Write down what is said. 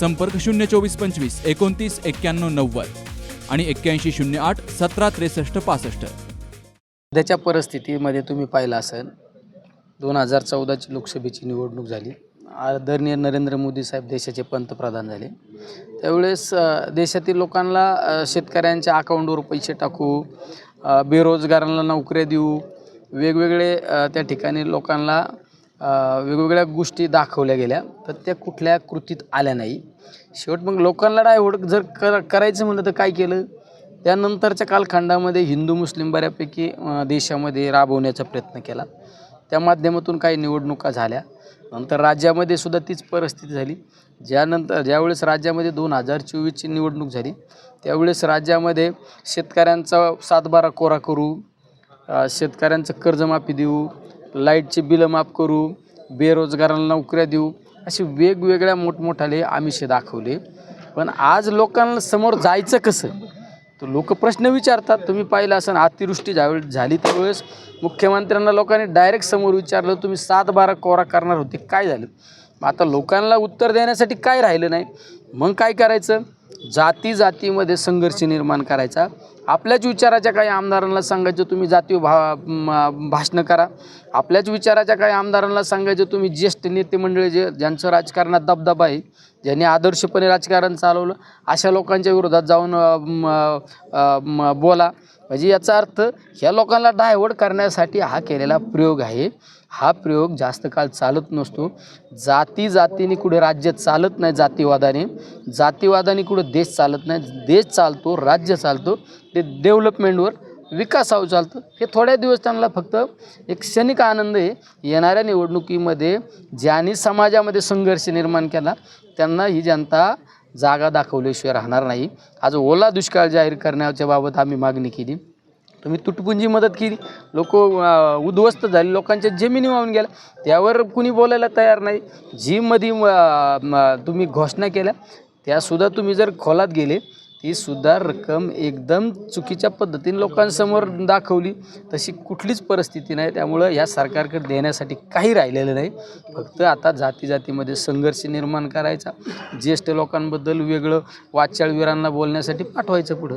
संपर्क शून्य चोवीस पंचवीस एकोणतीस एक्क्याण्णव नव्वद आणि एक्क्याऐंशी शून्य आठ सतरा त्रेसष्ट पासष्ट. सध्याच्या परिस्थितीमध्ये तुम्ही पाहिलं असेल दोन हजार चौदाची लोकसभेची निवडणूक झाली. आदरणीय नरेंद्र मोदी साहेब देशाचे पंतप्रधान झाले. त्यावेळेस देशातील लोकांना शेतकऱ्यांच्या अकाउंटवर पैसे टाकू बेरोजगारांना नोकऱ्या देऊ वेगवेगळे त्या ठिकाणी लोकांना वेगवेगळ्या गोष्टी दाखवल्या गेल्या तर त्या कुठल्या कृतीत आल्या नाही. शेवट मग लोकांना डायव्हर्ट जर कर करायचं म्हणलं तर काय केलं? त्यानंतरच्या कालखंडामध्ये हिंदू मुस्लिम बऱ्यापैकी देशामध्ये राबवण्याचा प्रयत्न केला. त्या माध्यमातून काही निवडणुका झाल्या. नंतर राज्यामध्ये सुद्धा तीच परिस्थिती झाली. ज्यानंतर ज्यावेळेस राज्यामध्ये दोन हजार चोवीसची निवडणूक झाली त्यावेळेस राज्यामध्ये शेतकऱ्यांचा सातबारा कोरा करू शेतकऱ्यांचं कर्जमाफी देऊ लाईटचे बिलं माफ करू बेरोजगारांना नोकऱ्या देऊ असे वेगवेगळ्या मोठमोठाले आमिषे दाखवले. पण आज लोकांना समोर जायचं कसं? तर लोक प्रश्न विचारतात. तुम्ही पाहिलं असं अतिवृष्टी ज्यावेळी झाली त्यावेळेस मुख्यमंत्र्यांना लोकांनी डायरेक्ट समोर विचारलं तुम्ही सात बारा कोरा करणार होते काय झालं? मग आता लोकांना उत्तर देण्यासाठी काय राहिलं नाही? मग काय करायचं? जाती जातीमध्ये संघर्ष निर्माण करायचा. आपल्याच विचाराच्या काही आमदारांना सांगायचं तुम्ही जातीय भा भाषणं करा. आपल्याच विचाराच्या काही आमदारांना सांगायचं तुम्ही ज्येष्ठ नेते मंडळी जे ज्यांचं राजकारणात दबदबा आहे ज्यांनी आदर्शपणे राजकारण चालवलं अशा लोकांच्या विरोधात जाऊन म, बोला. म्हणजे याचा अर्थ ह्या लोकांना डायवर्ट करण्यासाठी हा केलेला प्रयोग आहे. हा प्रयोग जास्त काळ चालत नसतो. जाती जातीने कुठे राज्य चालत नाही जातीवादाने. जातीवादाने कुठं देश चालत नाही. देश चालतो राज्य चालतो. ते डेव्हलपमेंटवर विकासावर चालतं. हे थोड्या दिवस त्यांना फक्त एक क्षणिक आनंद आहे. येणाऱ्या निवडणुकीमध्ये ज्यांनी समाजामध्ये संघर्ष निर्माण केला त्यांना ही जनता जागा दाखवल्याशिवाय राहणार नाही. आज ओला दुष्काळ जाहीर करण्याच्या बाबत आम्ही मागणी केली. तुम्ही तुटपुंजी मदत केली. लोक उद्ध्वस्त झाले. लोकांच्या जमिनी वाहून गेल्या. त्यावर कुणी बोलायला तयार नाही. जी मध्ये तुम्ही घोषणा केल्या त्यासुद्धा तुम्ही जर खोलात गेले ती सुद्धा रक्कम एकदम चुकीच्या पद्धतीने लोकांसमोर दाखवली. तशी कुठलीच परिस्थिती नाही. त्यामुळं या सरकारकडे देण्यासाठी काही राहिलेलं नाही. फक्त आता जाती जातीमध्ये संघर्ष निर्माण करायचा. ज्येष्ठ लोकांबद्दल वेगळं वाचाळवीरांना बोलण्यासाठी पाठवायचं पुढं.